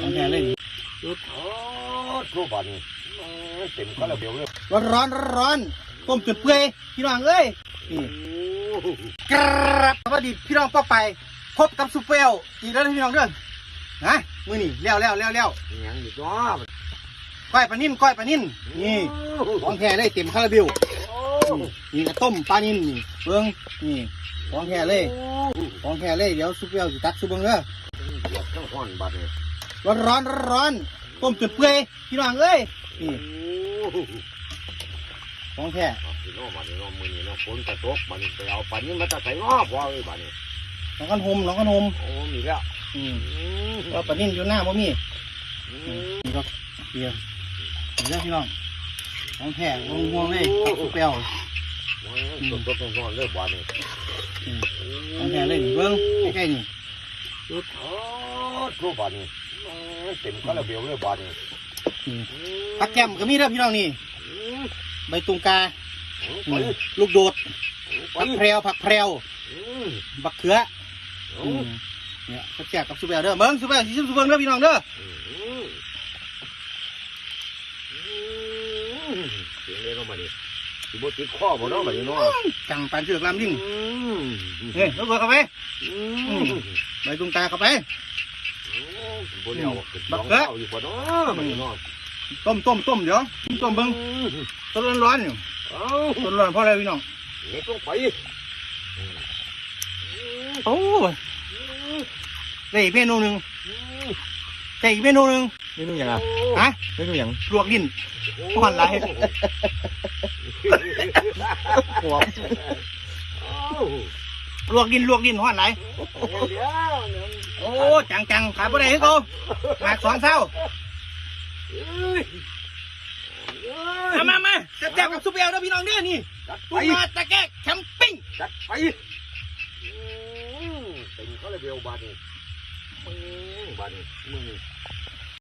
ของแท้เลยนี่จุดโอ้ทุบันเต็มก็ระเบียวเลยร้อนร้อนร้อนร้อนต้มจนเปื่อยพี่น้องเอ้ยนี่กรับสวัสดีพี่น้องป้าไป พบกับซุปเปอร์อีกแล้วพี่น้องเด้อนะมือนี่แล้วแล้วแล้วแล้วยังอยู่ตัวก้อยปลานิ่นก้อยปลานิ่นนี่ของแท้เลยเต็มคาราเบลนี่กระต้มปลานิ่นนี่เบิ้งนี่ของแท้เลยของแท้เลยเดี๋ยวซุปเปอร์สิตักซุปเบิ้งเด้อ ทั้งห้อนบัดเลยร้อนร้อนร้อนต้มจนเปื่อยพี่น้องเอ้ยนี่ของแท้พี่น้องบัดนี้น้องมือนี่น้องฝนตะตกบัดนี้ไปเอาปันนี้มาตะใส่งอพอเลยบัดนี้น้องกันหมน้องกันหมโอ้มีแล้วอืมก็ปลานิ่นอยู่หน้าบ่มีนี่ก็เดียวนี่แล้วพี่น้องของแท้ลงห่วงเลยตักซุปเปอร์ตกตกตกตกเลยบัดนี้อืมของแท้เลยเบิ้งใกล้ๆนี่ จุดโอ้ทุบันเต็มก็ระเบียวเลยบัดนี่พักแก้มก็มีเด้อพี่น้องนี่ใบตุงกาลูกโดดผักแพรวผักแพรวบักเขืออืมเนี่ยเขาแจกกับซูเปอร์เด้อเบิ้งซูเปอร์สิซูเปอร์เด้อพี่น้องเด้อเสียงเลยน้องบัดนี้สิบ่ติดข้อบ่น้องบัดนี้น้องจังปานเชือกลำยิ่งเฮ้ยลูกเขือเข้าไปใบตุงกาเข้าไป บ่เดียวบักเกออยู่บ่น้องบัดนี้น้องต้มต้มต้มเดี๋ยวต้มเบิ้งต้นร้อนๆอยู่เอ้าต้นร้อนเพราะอะไรพี่น้องเฮ็ดลงไปโอ้ยได้อีกเมนูหนึ่งได้อีกเมนูหนึ่งไม่รู้ยังอะฮะไม่รู้ยังลวกลิ้นห่อนไหลหัว ลวกลิ้นลวกลิ้นห่อนไหลโอ้จังจังขายบ่ได้ให้เขาหมากสองเท่ามามามาจะแจกกับซุปเปอร์แล้วพี่น้องเด้อนี่จัดไปตุ้มาตะแกะแคมปิ้งจัดไปเป็นเขาเลยเบลบาดนี่บาดนี่มึง